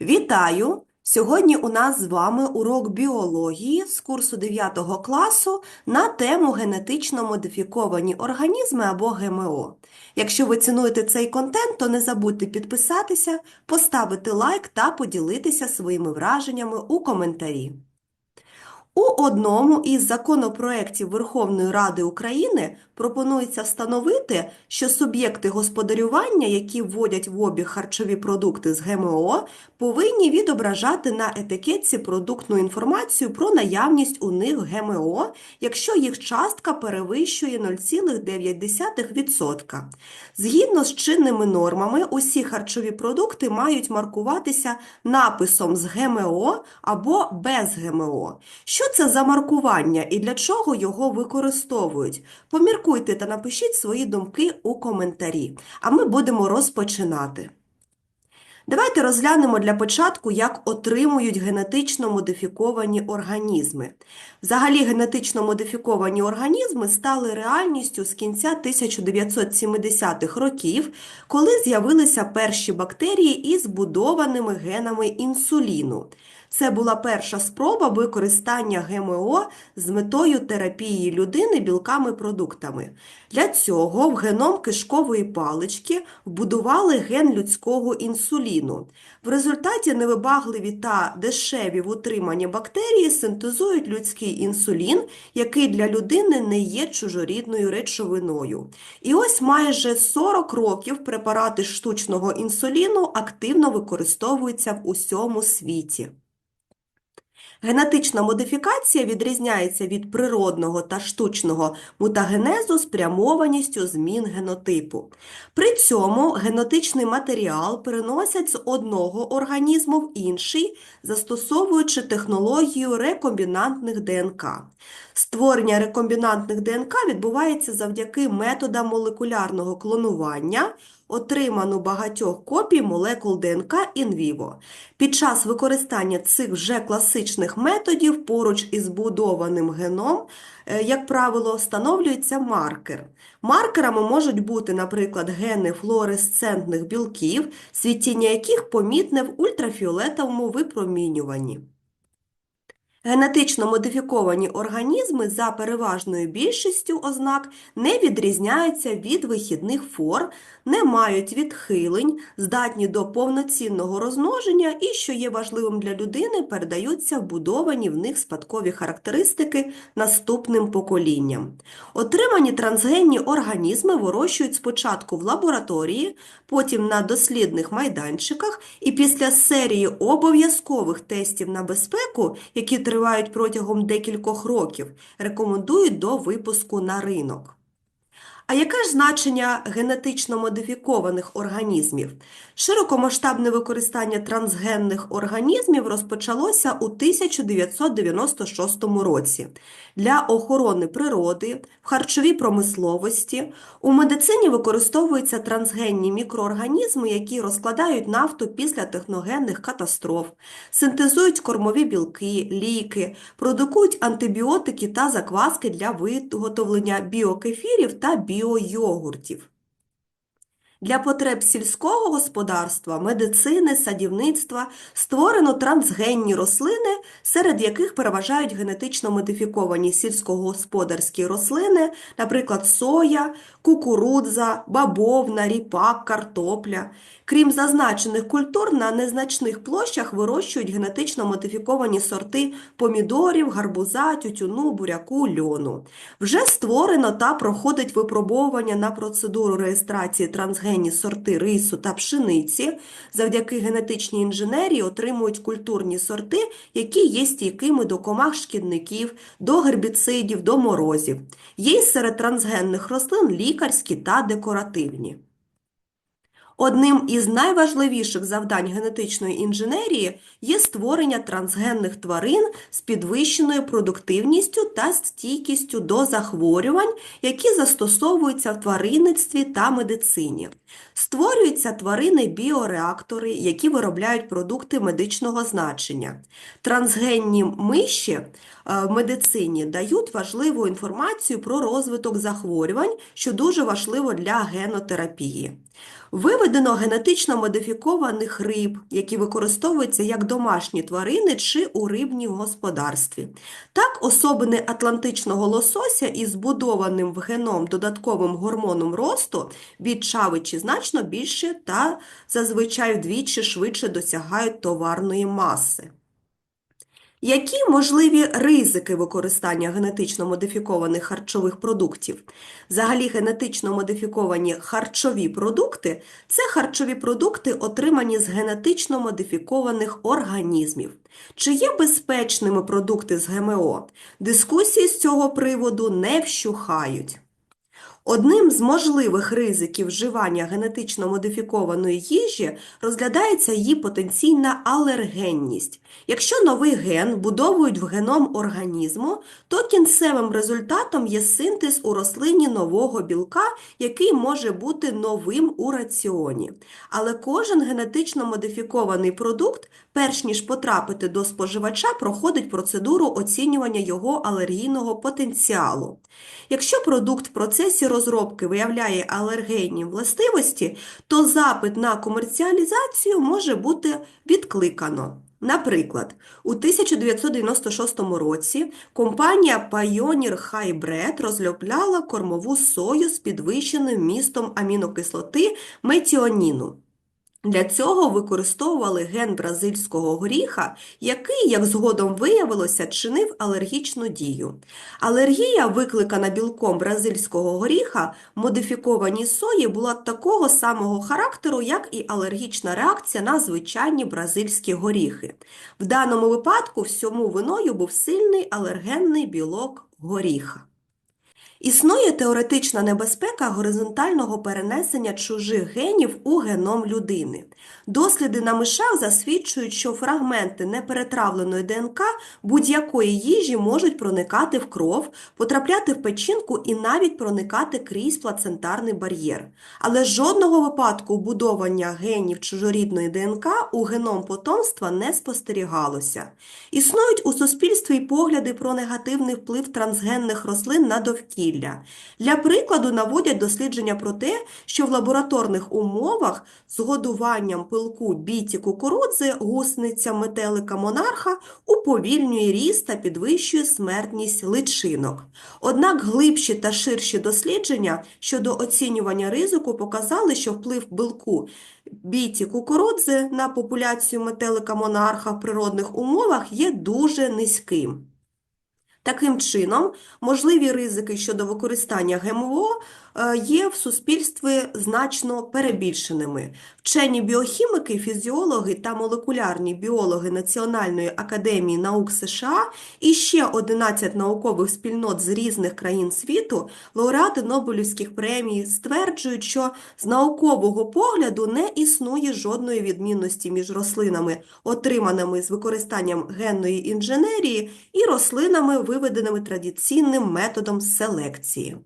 Вітаю! Сьогодні у нас з вами урок біології з курсу 9 класу на тему генетично модифіковані організми або ГМО. Якщо ви цінуєте цей контент, то не забудьте підписатися, поставити лайк та поділитися своїми враженнями у коментарі. У одному із законопроєктів Верховної Ради України пропонується встановити, що суб'єкти господарювання, які вводять в обіг харчові продукти з ГМО, повинні відображати на етикетці продуктну інформацію про наявність у них ГМО, якщо їх частка перевищує 0,9%. Згідно з чинними нормами, усі харчові продукти мають маркуватися написом з ГМО або без ГМО. Що це за маркування і для чого його використовують? Поміркуйте та напишіть свої думки у коментарі, а ми будемо розпочинати. Давайте розглянемо для початку, як отримують генетично модифіковані організми. Взагалі, генетично модифіковані організми стали реальністю з кінця 1970-х років, коли з'явилися перші бактерії із збудованими генами інсуліну. Це була перша спроба використання ГМО з метою терапії людини білками-продуктами. Для цього в геном кишкової палички вбудували ген людського інсуліну. В результаті невибагливі та дешеві в утриманні бактерії синтезують людський інсулін, який для людини не є чужорідною речовиною. І ось майже 40 років препарати штучного інсуліну активно використовуються в усьому світі. Генетична модифікація відрізняється від природного та штучного мутагенезу спрямованістю змін генотипу. При цьому генетичний матеріал переносять з одного організму в інший, застосовуючи технологію рекомбінантних ДНК. Створення рекомбінантних ДНК відбувається завдяки методам молекулярного клонування, отриману багатьох копій молекул ДНК інвіво. Під час використання цих вже класичних методів поруч із будованим геном, е, як правило, встановлюється маркер. Маркерами можуть бути, наприклад, гени флуоресцентних білків, світіння яких помітне в ультрафіолетовому випромінюванні. Генетично модифіковані організми за переважною більшістю ознак не відрізняються від вихідних форм, не мають відхилень, здатні до повноцінного розмноження і, що є важливим для людини, передаються вбудовані в них спадкові характеристики наступним поколінням. Отримані трансгенні організми вирощують спочатку в лабораторії, потім на дослідних майданчиках і після серії обов'язкових тестів на безпеку, які тривають протягом декількох років, рекомендують до випуску на ринок. А яке ж значення генетично модифікованих організмів? Широкомасштабне використання трансгенних організмів розпочалося у 1996 році для охорони природи, в харчовій промисловості. У медицині використовуються трансгенні мікроорганізми, які розкладають нафту після техногенних катастроф, синтезують кормові білки, ліки, продукують антибіотики та закваски для виготовлення біокефірів та біойогуртів. Для потреб сільського господарства, медицини, садівництва створено трансгенні рослини, серед яких переважають генетично модифіковані сільськогосподарські рослини, наприклад, соя, кукурудза, бабовна, ріпак, картопля. Крім зазначених культур, на незначних площах вирощують генетично модифіковані сорти помідорів, гарбуза, тютюну, буряку, льону. Вже створено та проходить випробовування на процедуру реєстрації трансгенні сорти рису та пшениці. Завдяки генетичній інженерії отримують культурні сорти, які є стійкими до комах шкідників, до гербіцидів, до морозів. Є серед трансгенних рослин лікарські та декоративні. Одним із найважливіших завдань генетичної інженерії є створення трансгенних тварин з підвищеною продуктивністю та стійкістю до захворювань, які застосовуються в тваринництві та медицині. Створюються тварини-біореактори, які виробляють продукти медичного значення. Трансгенні миші в медицині дають важливу інформацію про розвиток захворювань, що дуже важливо для генотерапії. Виведено генетично модифікованих риб, які використовуються як домашні тварини чи у рибній господарстві. Так, особини атлантичного лосося із збудованим в геном додатковим гормоном росту від чавичі значно більше та зазвичай вдвічі швидше досягають товарної маси. Які можливі ризики використання генетично модифікованих харчових продуктів? Взагалі, генетично модифіковані харчові продукти це харчові продукти, отримані з генетично модифікованих організмів. Чи є безпечними продукти з ГМО? Дискусії з цього приводу не вщухають. Одним з можливих ризиків вживання генетично модифікованої їжі розглядається її потенційна алергенність. Якщо новий ген вбудовують в геном організму, то кінцевим результатом є синтез у рослині нового білка, який може бути новим у раціоні. Але кожен генетично модифікований продукт, перш ніж потрапити до споживача, проходить процедуру оцінювання його алергійного потенціалу. Якщо продукт в процесі розробки виявляє алергенні властивості, то запит на комерціалізацію може бути відкликано. Наприклад, у 1996 році компанія Pioneer Hybrid розробляла кормову сою з підвищеним містом амінокислоти метіоніну. Для цього використовували ген бразильського горіха, який, як згодом виявилося, чинив алергічну дію. Алергія, викликана білком бразильського горіха, модифікованій сої була такого самого характеру, як і алергічна реакція на звичайні бразильські горіхи. В даному випадку всьому виною був сильний алергенний білок горіха. Існує теоретична небезпека горизонтального перенесення чужих генів у геном людини. Досліди на мишах засвідчують, що фрагменти неперетравленої ДНК будь-якої їжі можуть проникати в кров, потрапляти в печінку і навіть проникати крізь плацентарний бар'єр. Але жодного випадку вбудовання генів чужорідної ДНК у геном потомства не спостерігалося. Існують у суспільстві й погляди про негативний вплив трансгенних рослин на довкілля. Для прикладу наводять дослідження про те, що в лабораторних умовах з годуванням пилку біті кукурудзи гусениця метелика монарха уповільнює ріст та підвищує смертність личинок. Однак глибші та ширші дослідження щодо оцінювання ризику показали, що вплив билку біті кукурудзи на популяцію метелика монарха в природних умовах є дуже низьким. Таким чином, можливі ризики щодо використання ГМО е, є в суспільстві значно перебільшеними. Вчені біохіміки, фізіологи та молекулярні біологи Національної академії наук США і ще 11 наукових спільнот з різних країн світу, лауреати Нобелівських премій, стверджують, що з наукового погляду не існує жодної відмінності між рослинами, отриманими з використанням генної інженерії, і рослинами, виведеними традиційним методом селекції.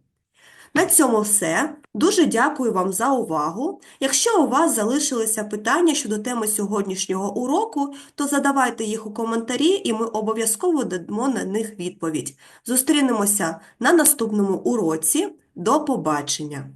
На цьому все. Дуже дякую вам за увагу. Якщо у вас залишилися питання щодо теми сьогоднішнього уроку, то задавайте їх у коментарі, і ми обов'язково дамо на них відповідь. Зустрінемося на наступному уроці. До побачення!